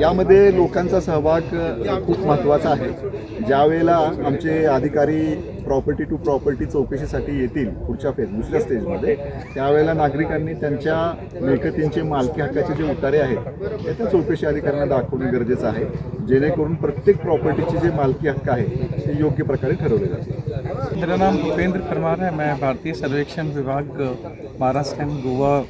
यामध्ये लोकांचा सहभाग खूप महत्त्वाचा आहे. ज्यावेळेला आमचे अधिकारी प्रॉपर्टी टू प्रॉपर्टी चौकशीसाठी येतील पुढच्या फेज दुसऱ्या स्टेजमध्ये त्यावेळेला नागरिकांनी त्यांच्या मिळकतींचे मालकी हक्काचे जे उतारे आहेत ते त्या चौकशी अधिकाऱ्यांना दाखवणे गरजेचं आहे. जेणेकरून प्रत्येक प्रॉपर्टीचे जे मालकी हक्क आहे ते योग्य प्रकारे ठरवले जाते मेरा नाम भूपेंद्र परमार है मैं भारतीय सर्वेक्षण विभाग महाराष्ट्र एंड गोवा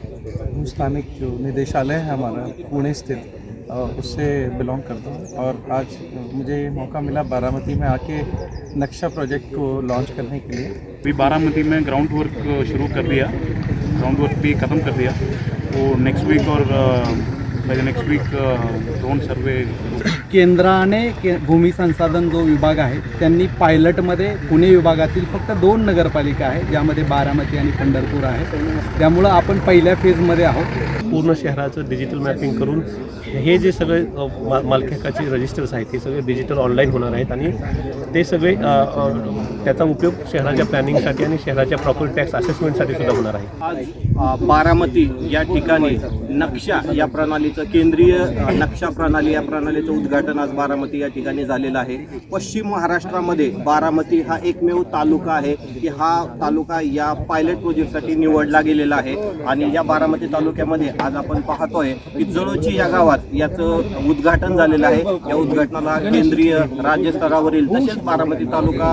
स्थानिक जो निदेशालय है हमारा पुणे स्थित। उससे बिलोंग करता हूँ और आज मुझे मौका मिला बारामती में आके नक्शा प्रोजेक्ट को लॉन्च करने के लिए। अभी बारामती में ग्राउंड वर्क शुरू कर दिया। ग्राउंड वर्क भी ख़त्म कर दिया। वो नेक्स्ट वीक और नेक्स्ट वीक ड्रोन सर्वे केंद्राने के भूमी संसाधन जो विभाग आहे त्यांनी पायलटमध्ये पुणे विभागातील फक्त दोन नगरपालिका आहे ज्यामध्ये बारामती आणि पंढरपूर आहे. त्यामुळं आपण पहिल्या फेजमध्ये आहोत. पूर्ण शहराचं डिजिटल मॅपिंग करून हे जे सगळे मा मालकी हक्काचे रजिस्टर्स आहेत ते सगळे डिजिटल ऑनलाईन होणार आहेत आणि ते सगळे त्याचा उपयोग शहराच्या प्लॅनिंगसाठी आणि शहराच्या प्रॉपर्टी टॅक्स असेसमेंटसाठी सुद्धा होणार आहे. आज बारामती या ठिकाणी नक्षा या प्रणालीचं केंद्रीय नक्षा प्रणाली या प्रणालीचं उद्घाटन आज बारामती या ठिकाणी झालेलं आहे. पश्चिम महाराष्ट्रामध्ये बारामती हा एकमेव तालुका आहे की हा तालुका या पायलट प्रोजेक्टसाठी निवडला गेलेला आहे. आणि या बारामती तालुक्यामध्ये आज आपण पाहतोय की जळोची या गावात याचं उद्घाटन झालेलं आहे. या उद्घाटनाला केंद्रीय राज्य स्तरावरील तसेच बारामती तालुका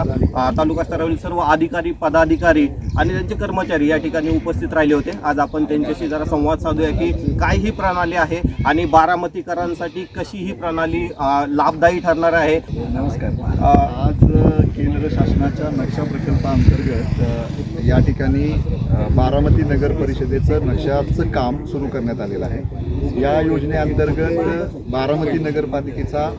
तालुका स्तरावरील सर्व अधिकारी पदाधिकारी आणि त्यांचे कर्मचारी या ठिकाणी उपस्थित राहिले होते. आज आपण त्यांच्याशी जरा संवाद साधूया की काय ही प्रणाली आहे आणि बारामतीकरांसाठी कशी ही प्रणाली लाभदायी ठरणार आहे? नमस्कार. आज केंद्र शासनाच्या नक्षा प्रकल्पाअंतर्गत या ठिकाणी बारामती नगर परिषदेचं नक्षाचं काम सुरू करण्यात आलेलं आहे. या योजनेअंतर्गत बारामती नगरपालिकेचा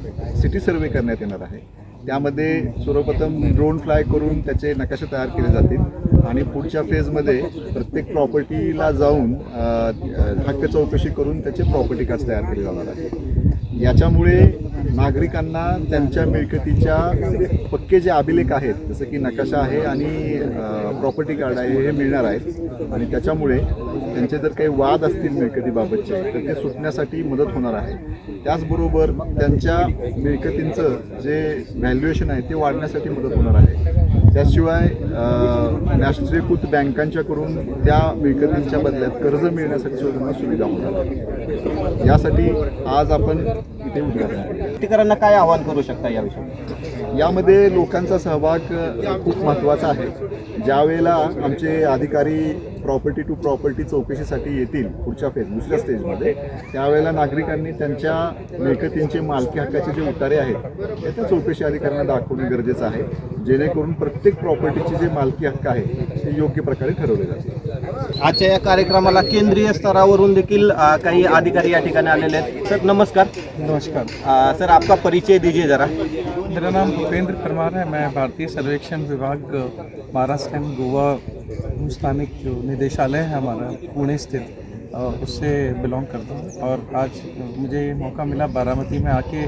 सिटी सर्वे करण्यात येणार आहे. त्यामध्ये सर्वप्रथम ड्रोन फ्लाय करून त्याचे नकाशे तयार केले जातील. आणि पुढच्या फेजमध्ये प्रत्येक प्रॉपर्टीला जाऊन हक्क चौकशी करून त्याचे प्रॉपर्टी कार्ड तयार केले जाणार आहे. याच्यामुळे नागरिकांना त्यांच्या मिळकतीच्या पक्के जे अभिलेख आहेत जसं की नकाशा आहे आणि प्रॉपर्टी कार्ड आहे हे मिळणार आहेत. आणि त्याच्यामुळे त्यांचे जर काही वाद असतील मिळकतीबाबतचे तर ते सुटण्यासाठी मदत होणार आहे. त्याचबरोबर त्यांच्या मिळकतींचं जे व्हॅल्युएशन आहे ते वाढण्यासाठी मदत होणार आहे. त्याशिवाय राष्ट्रीयकृत बँकांच्याकडून त्या मिळकतींच्या बदल्यात कर्ज मिळण्यासाठी सुद्धा त्यांना सुविधा होणार आहे. यासाठी आज आपण इथे उद्घाटन शेतकऱ्यांना काय आवाहन करू शकता याविषयी? यामध्ये लोकांचा सहभाग खूप महत्त्वाचा आहे. ज्यावेळेला आमचे अधिकारी प्रॉपर्टी टू प्रॉपर्टी चौकशीसाठी येतील पुढच्या फेज दुसऱ्या स्टेजमध्ये त्यावेळेला नागरिकांनी त्यांच्या मिळकतींचे मालकी हक्काचे जे उतारे आहेत ते त्या चौकशी अधिकाऱ्यांना दाखवणे गरजेचं आहे. जेणेकरून प्रत्येक प्रॉपर्टीचे जे मालकी हक्क आहे ते योग्य प्रकारे ठरवले जातील. आजच्या या कार्यक्रमाला केंद्रीय स्तरावरून देखील काही अधिकारी या ठिकाणी आलेले आहेत. सर नमस्कार. नमस्कार. सर आपका परिचय दीजिए जरा. मेरा नाम भूपेंद्र परमार है। मैं भारतीय सर्वेक्षण विभाग, महाराष्ट्र एंड गोवा स्थानिक जो निदेशालय है हमारा, पुणे स्थित उससे बिलोंग करता हूँ। और आज मुझे मौका मिला बारामती में आके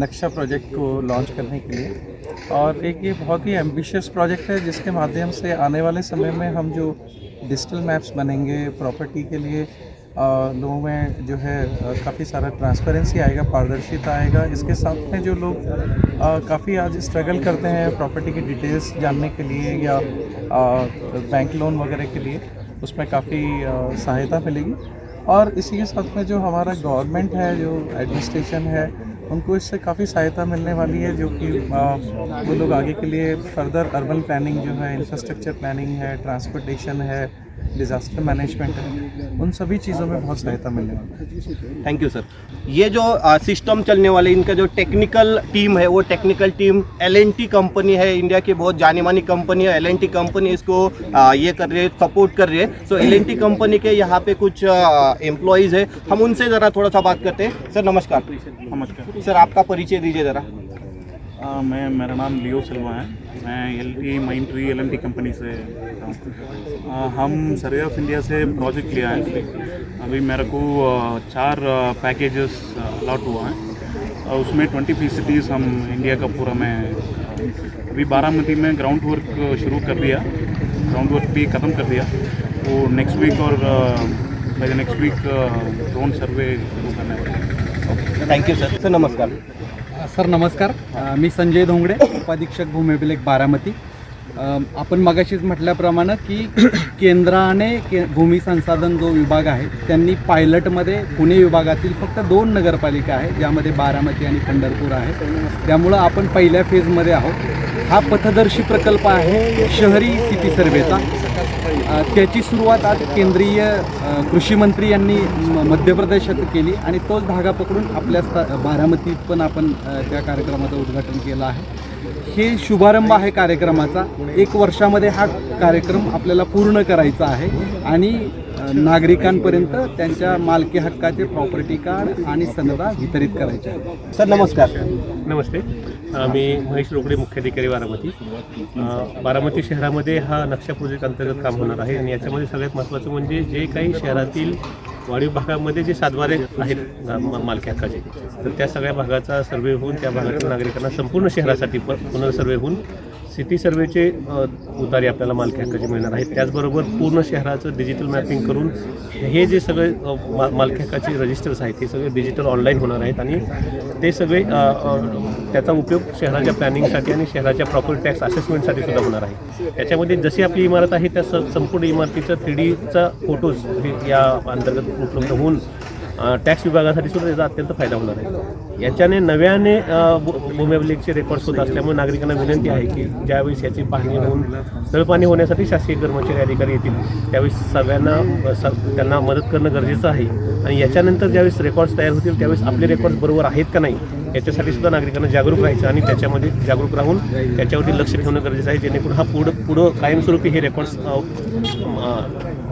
नक्शा प्रोजेक्ट को लॉन्च करने के लिए। और एक ये बहुत ही एम्बिशियस प्रोजेक्ट है, जिसके माध्यम से आने वाले समय में हम जो डिजिटल मैप्स बनेंगे प्रॉपर्टी के लिए लोगों में जो है काफ़ी सारा ट्रांसपेरेंसी आएगा, पारदर्शिता आएगा। इसके साथ में जो लोग काफ़ी आज स्ट्रगल करते हैं प्रॉपर्टी की डिटेल्स जानने के लिए या बैंक लोन वगैरह के लिए, उसमें काफ़ी सहायता मिलेगी। और इसी के साथ में जो हमारा गवर्नमेंट है, जो एडमिनिस्ट्रेशन है, उनको इससे काफ़ी सहायता मिलने वाली है, जो कि वो लोग आगे के लिए फर्दर अर्बन प्लानिंग जो है इंफ्रास्ट्रक्चर प्लानिंग है ट्रांसपोर्टेशन है डिज़ास्टर मैनेजमेंट है उन सभी चीज़ों में बहुत सहायता मिलने वाली है। थैंक यू सर ये जो सिस्टम चलने वाले इनका जो टेक्निकल टीम है वो टेक्निकल टीम एलएनटी कंपनी है इंडिया की बहुत जानी मानी कंपनी है एलएनटी कंपनी इसको अ, ये कर रही है सपोर्ट कर रही है। सो एलएनटी कंपनी के यहाँ पे कुछ एम्प्लॉयज़ है। हम उनसे ज़रा थोड़ा सा बात करते हैं। सर नमस्कार। नमस्कार। सर आपका परिचय दीजिए ज़रा। अ, मैं मेरा नाम लियो सिल्वा है। मैं L T mine tree L company से अ, हम सर्वे ऑफ़ इंडिया से प्रोजेक्ट लिया है। अभी मेरे को चार पैकेजेस अलॉट हुआ है। उसमें ट्वेंटी फीसडीज हम इंडिया का पूरा में अभी बारामती में ग्राउंड वर्क शुरू कर दिया। ग्राउंड वर्क भी ख़त्म कर दिया। वो नेक्स्ट वीक और नेक्स्ट वीक ड्रोन सर्वे शुरू करने वाले हैं। थँक्यू सर सर नमस्कार। सर नमस्कार. मी संजय धोंगडे उपाधीक्षक भूमिअभिलेख बारामती. आपण मगाशीच म्हटल्याप्रमाणे की केंद्राने के भूमी संसाधन जो विभाग आहे त्यांनी पायलटमध्ये पुणे विभागातील फक्त दोन नगरपालिका आहे ज्यामध्ये बारामती आणि पंढरपूर आहे त्यामुळं आपण पहिल्या फेजमध्ये आहोत. हा पथदर्शी प्रकल्प आहे शहरी सिटी सर्वेचा त्याची सुरुवात आज केंद्रीय कृषी मंत्री यांनी म- मध्य प्रदेशात केली आणि तोच धागा पकडून आपल्या बारामतीत पण आपण त्या कार्यक्रमाचं उद्घाटन केलं आहे. हे शुभारंभ आहे कार्यक्रमाचा. एक वर्षामध्ये हा कार्यक्रम आपल्याला पूर्ण करायचा आहे. आणि नागरिकांपर्यंत त्यांच्या मालकी हक्काचे प्रॉपर्टी कार्ड आणि सनदा वितरित करायचे आहे सर नमस्कार. नमस्ते. मी महेश रोकडे मुख्याधिकारी बारामती. बारामती शहरामध्ये हा नक्षा प्रोजेक्ट अंतर्गत काम होणार आहे. आणि याच्यामध्ये सगळ्यात महत्त्वाचं म्हणजे जे काही शहरातील वाढीव भागामध्ये जे सातबारे आहेत मालकी हक्काचे तर त्या सगळ्या भागाचा सर्वे होऊन त्या भागातील नागरिकांना संपूर्ण शहरासाठी प पुनर्सर्वे होऊन सिटी सर्वेचे उतारे आपल्याला मालकी हक्काचे मिळणार आहेत. त्याचबरोबर पूर्ण शहराचं डिजिटल मॅपिंग करून हे जे सगळे मा मालकी हक्काचे रजिस्टर्स आहेत ते सगळे डिजिटल ऑनलाईन होणार आहेत आणि ते सगळे त्याचा उपयोग शहराच्या प्लॅनिंगसाठी आणि शहराच्या प्रॉपर्टी टॅक्स असेसमेंटसाठी सुद्धा होणार आहे. त्याच्यामध्ये जशी आपली इमारत आहे त्या स संपूर्ण इमारतीचं थ्री डीचा फोटोज हे या अंतर्गत उपलब्ध होऊन टॅक्स विभागासाठी सुद्धा त्याचा अत्यंत फायदा होणार आहे. याच्याने नव्याने भूमिअभिलेखचे रेकॉर्ड्स होत असल्यामुळे नागरिकांना विनंती आहे की ज्यावेळेस याची पाहणी होऊन तळपाणी होण्यासाठी शासकीय कर्मचारी अधिकारी येतील त्यावेळेस सगळ्यांना स त्यांना मदत करणं गरजेचं आहे. आणि याच्यानंतर ज्यावेळेस रेकॉर्ड्स तयार होतील त्यावेळेस आपले रेकॉर्ड्स बरोबर आहेत का नाही याच्यासाठी सुद्धा नागरिकांना जागरूक राहायचं आणि त्याच्यामध्ये जागरूक राहून त्याच्यावरती लक्ष ठेवणं गरजेचं आहे जेणेकरून हा पुढं पुढं कायमस्वरूपी हे रेकॉर्ड्स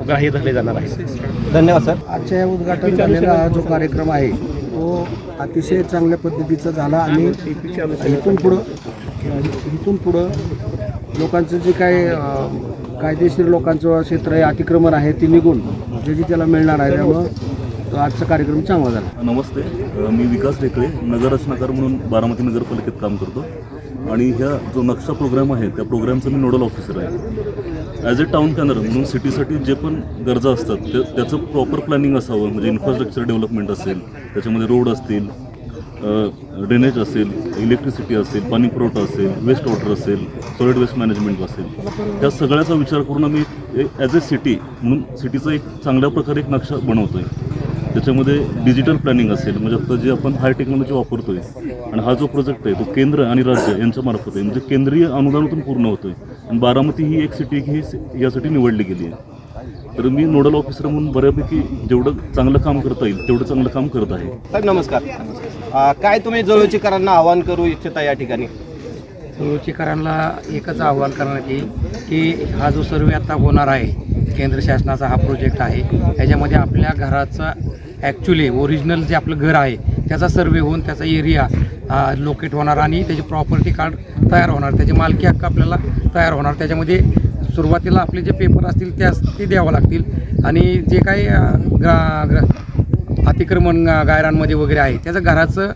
ग्राह्य धरले जाणार आहेत धन्यवाद सर. आजच्या या उद्घाटन झालेला हा जो कार्यक्रम आहे तो अतिशय चांगल्या पद्धतीचा झाला आणि इथून पुढं इथून पुढं लोकांचं जे काय कायदेशीर लोकांचं क्षेत्र आहे अतिक्रमण आहे ते निघून जे जे त्याला मिळणार आहे त्यामुळं तो आजचा कार्यक्रम चांगला झाला. नमस्ते. मी विकास ढेकळे नगररचनाकार म्हणून बारामती नगरपालिकेत काम करतो. आणि ह्या जो नक्षा प्रोग्राम आहे त्या प्रोग्रामचा मी नोडल ऑफिसर आहे. ॲज अ टाउन प्लॅनर म्हणून सिटीसाठी जे पण गरजा असतात ते त्याचं प्रॉपर प्लॅनिंग असावं. म्हणजे इन्फ्रास्ट्रक्चर डेव्हलपमेंट असेल त्याच्यामध्ये रोड असतील ड्रेनेज असेल इलेक्ट्रिसिटी असेल पाणी पुरवठा असेल वेस्ट वॉटर असेल सॉलिड वेस्ट मॅनेजमेंट असेल. त्या सगळ्याचा विचार करून आम्ही ॲज अ सिटी म्हणून सिटीचा एक चांगल्या प्रकारे एक नक्षा बनवतो आहे त्याच्यामध्ये डिजिटल प्लॅनिंग असेल म्हणजे आता जे आपण हाय टेक्नॉलॉजी वापरतोय आणि हा जो प्रोजेक्ट आहे तो केंद्र आणि राज्य यांच्या मार्फत आहे. म्हणजे केंद्रीय अनुदानातून पूर्ण होतोय. आणि बारामती ही एक सिटी ही यासाठी निवडली गेली आहे. तर मी नोडल ऑफिसर म्हणून बऱ्यापैकी जेवढं चांगलं काम करता येईल तेवढं चांगलं काम करत आहे. साहेब नमस्कार. अ, काय तुम्ही जवळचीकरांना आवाहन करू इच्छिता या ठिकाणी? रुचीकरांना एकच आव्हान करण्यात येईल की हा जो सर्वे आता होणार आहे केंद्र शासनाचा हा प्रोजेक्ट आहे ह्याच्यामध्ये आपल्या घराचा ॲक्च्युली ओरिजिनल जे आपलं घर आहे त्याचा सर्वे होऊन त्याचा एरिया लोकेट होणार आणि त्याचे प्रॉपर्टी कार्ड तयार होणार. त्याचे मालकी हक्क आपल्याला तयार होणार. त्याच्यामध्ये सुरुवातीला आपले जे पेपर असतील त्या ते द्यावं लागतील. आणि जे काही ग्रा ग्र अतिक्रमण गायरांमध्ये वगैरे आहे त्याचं घराचं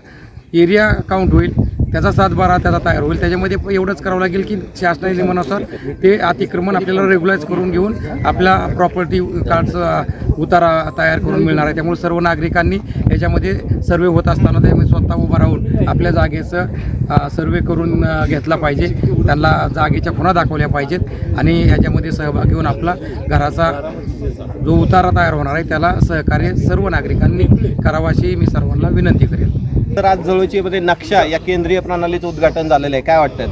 एरिया काउंट होईल. त्याचा सातबारा त्याचा तयार होईल. त्याच्यामध्ये एवढंच करावं लागेल की शासनाच्या नियमानुसार ते अतिक्रमण आपल्याला रेग्युलाइज करून घेऊन आपल्या प्रॉपर्टी कार्डचं उतारा तयार करून मिळणार आहे. त्यामुळे सर्व नागरिकांनी याच्यामध्ये सर्वे होत असताना त्यामध्ये स्वतः उभं राहून आपल्या जागेचं सर्वे करून घेतला पाहिजे. त्यांना जागेच्या खुणा दाखवल्या पाहिजेत आणि याच्यामध्ये सहभाग घेऊन आपला घराचा जो उतारा तयार होणार आहे त्याला सहकार्य सर्व नागरिकांनी करावं अशी मी सर्वांना विनंती करेन. तर आज जवळचीमध्ये नक्षा या केंद्रीय प्रणालीचं उद्घाटन झालेलं आहे. काय वाटतं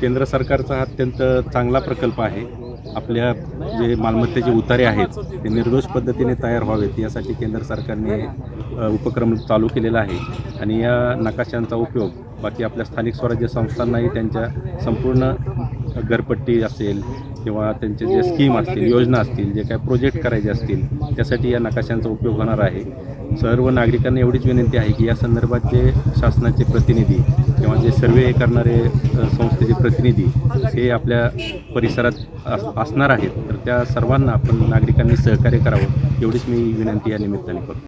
केंद्र सरकारचा हा अत्यंत चांगला प्रकल्प आहे. आपल्या जे मालमत्तेचे उतारे आहेत ते निर्दोष पद्धतीने तयार व्हावेत यासाठी केंद्र सरकारने उपक्रम चालू केलेला आहे. आणि या नकाशांचा उपयोग बाकी आपल्या स्थानिक स्वराज्य संस्थांनाही त्यांच्या संपूर्ण घरपट्टी असेल किंवा त्यांचे जे स्कीम असतील योजना असतील जे काही प्रोजेक्ट करायचे असतील त्यासाठी या नकाशांचा उपयोग होणार आहे. सर्व नागरिकांना एवढीच विनंती आहे की या संदर्भात जे शासनाचे प्रतिनिधी किंवा जे सर्वे करणारे संस्थेचे प्रतिनिधी हे आपल्या परिसरात अस असणार आहेत तर त्या सर्वांना आपण नागरिकांनी सहकार्य करावं एवढीच मी विनंती या निमित्ताने करतो.